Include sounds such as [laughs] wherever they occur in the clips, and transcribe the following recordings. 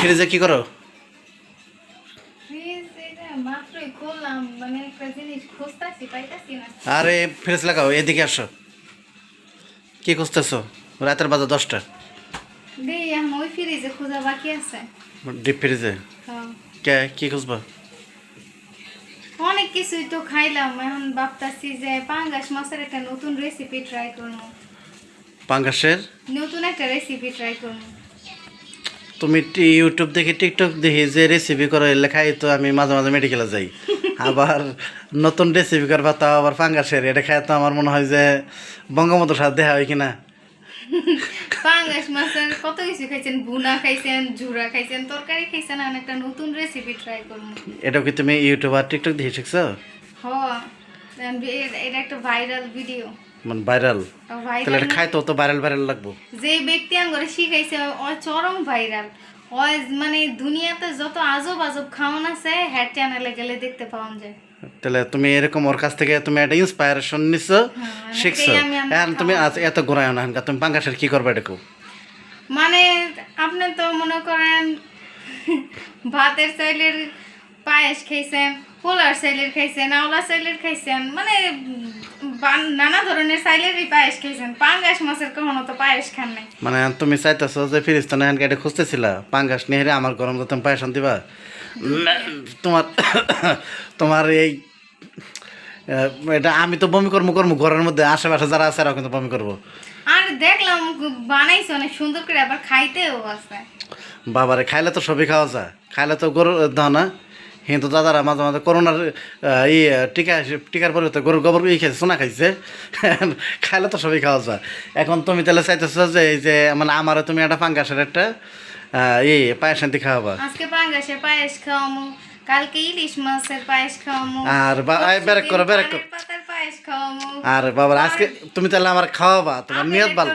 ফ্রিজে কি করো? ফ্রিজ এটা খুললাম মানে একটা জিনিস খুঁজতাছি আরে ফ্রিজ লাগাও এদিকে আসো। কি খুঁজতেছো? রাতের বাজে দশটা। দেই ফ্রিজে খোঁজা বাকি আছে। ডিপ ফ্রিজে? হ্যাঁ। কে কি খুঁজবা? অনেক কিছুই তো খাইলাম এখন ভাবতাছি যে পাঙ্গাস মাছের একটা নতুন রেসিপি ট্রাই করব। পাঙ্গাসের? নতুন একটা রেসিপি ট্রাই করব। তুমি ইউটিউব দেখে টিকটক দেখি যে রেসিপি করো লেখাই তো আমি মাঝে মাঝে মেডিকেলে যাই। [laughs] আবার নতুন রেসিপি করবা তাও আবার পাঙ্গাসের এটা খাই তো আমার মনে হয় যে বঙ্গবন্ধু সাথে দেখা হয় কিনা। পাঙ্গাস মাছের কত কিছু খাইছেন? বুনা খাইছেন ঝুরা খাইছেন তরকারি খাইছেন আর একটা নতুন রেসিপি ট্রাই এটাও কি তুমি ইউটিউব আর টিকটক দেখে শিখছো? এটা একটা ভাইরাল ভিডিও মানে ভাইরাল তাহলে এটা তো ভাইরাল ভাইরাল লাগবো। যে ব্যক্তি আঙ্গরে শিখাইছে ও চরম ভাইরাল ও মানে দুনিয়াতে যত আজব আজব খাওয়ান আছে হ্যাড চ্যানেলে গেলে দেখতে পাওয়া যায়। তাহলে তুমি এরকম ওর কাছ থেকে তুমি একটা ইন্সপায়ারেশন নিছো হ্যাঁ, শিখছো এটাই আমি আমার এখন তুমি এত ঘোরায় না তুমি পাঙ্গাসের কি করবে এটা কেউ মানে আপনি তো মনে করেন ভাতের চাইলের পায়েস খাইছেন পোলার চাইলের খাইছেন আওলা চাইলের খাইছেন মানে নানা ধরনের চাইলেরই পায়েস খাইছেন পাঙ্গাস মাছের কখনো তো পায়েস খান নাই। মানে তুমি চাইতেছো যে ফিরিস্তানে হ্যান্ড এটা খুঁজতেছিলা। পাঙ্গাস নিয়ে হেরে আমার গরম তো তুমি পায়সান দিবা। তোমার তোমার এই এটা আমি তো বমি করব করব ঘরের মধ্যে আশেপাশে যারা আছে এরাও কিন্তু বমি করব। আর দেখলাম বানাইছে অনেক সুন্দর করে আবার খাইতেও আছে। বাবারে খাইলে তো সবই খাওয়া যায়। খাইলে তো গরু দাও না হিন্দু দাদারা মাঝে মাঝে করোনার ই টিকা টিকার পরিবর্তে গরুর গোবর ই খেয়েছে সোনা খাইছে। [laughs] খাইলে তো সবই খাওয়া যায়। এখন তুমি তাহলে চাইতেছো যে এই যে মানে আমারও তুমি একটা পাঙ্গাসের একটা ই পায়সান্তি খাওয়াবা? আজকে পাঙ্গাসের পায়েস খাওয়ামু কালকে ইলিশ মাছের পায়েস খাওয়ামু আর বা- এই বেরেক করো, বেরেক করো। পায়েস আর বাবা আজকে তুমি তাহলে আমার খাওয়াবা তোমার নিয়ত ভালো।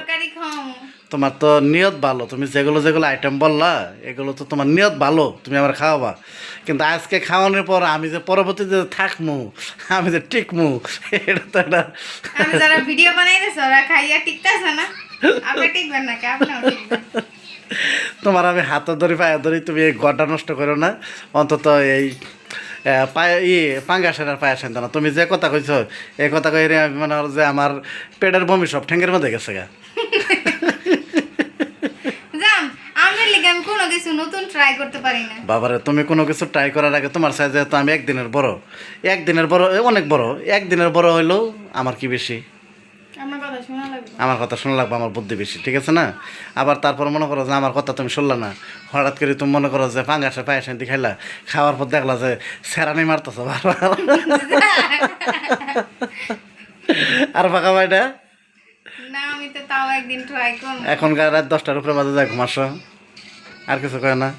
তোমার তো নিয়ত ভালো তুমি যেগুলো যেগুলো আইটেম বললা এগুলো তো তোমার নিয়ত ভালো তুমি আমার খাওয়াবা। কিন্তু আজকে খাওয়ানোর পর আমি যে পরবর্তীতে থাকমু আমি যে টিকমু এটা তো একটা যারা ভিডিও বানাইতেছে ওরা খাইয়া টিকতেছে না। আপনি টিকবেন আপনিও টিকবেন। তোমার আমি হাতে ধরি পায়ে ধরি তুমি এই গড়টা নষ্ট করো না। অন্তত এই পায়ে ই পাঙ্গাসের আর পায়ে না। তুমি যে কথা কইছো এই কথা কই আমি মনে হলো যে আমার পেটের বমি সব ঠেঙ্গের মধ্যে গেছে গা। আমি কোনো কিছু নতুন ট্রাই করতে পারি না। বাবারে তুমি কোনো কিছু ট্রাই করার আগে তোমার সাইজে তো আমি একদিনের বড়। একদিনের বড় অনেক বড়। একদিনের বড় হইল আমার কি বেশি? আমার কথা শোনা লাগবে। আমার বুদ্ধি বেশি ঠিক আছে না? আবার তারপর মনে করো যে আমার কথা তুমি শুনলা না। হঠাৎ করে তুমি মনে করো যে পাঙ্গাসে পায়ে শান্তি খাইলা খাওয়ার পর দেখলা যে সেরানি মারতেছ আর ফাঁকা করব। এখনকার রাত দশটার উপরে বাজে যায় ঘুমাস। আর কিছু কয় না?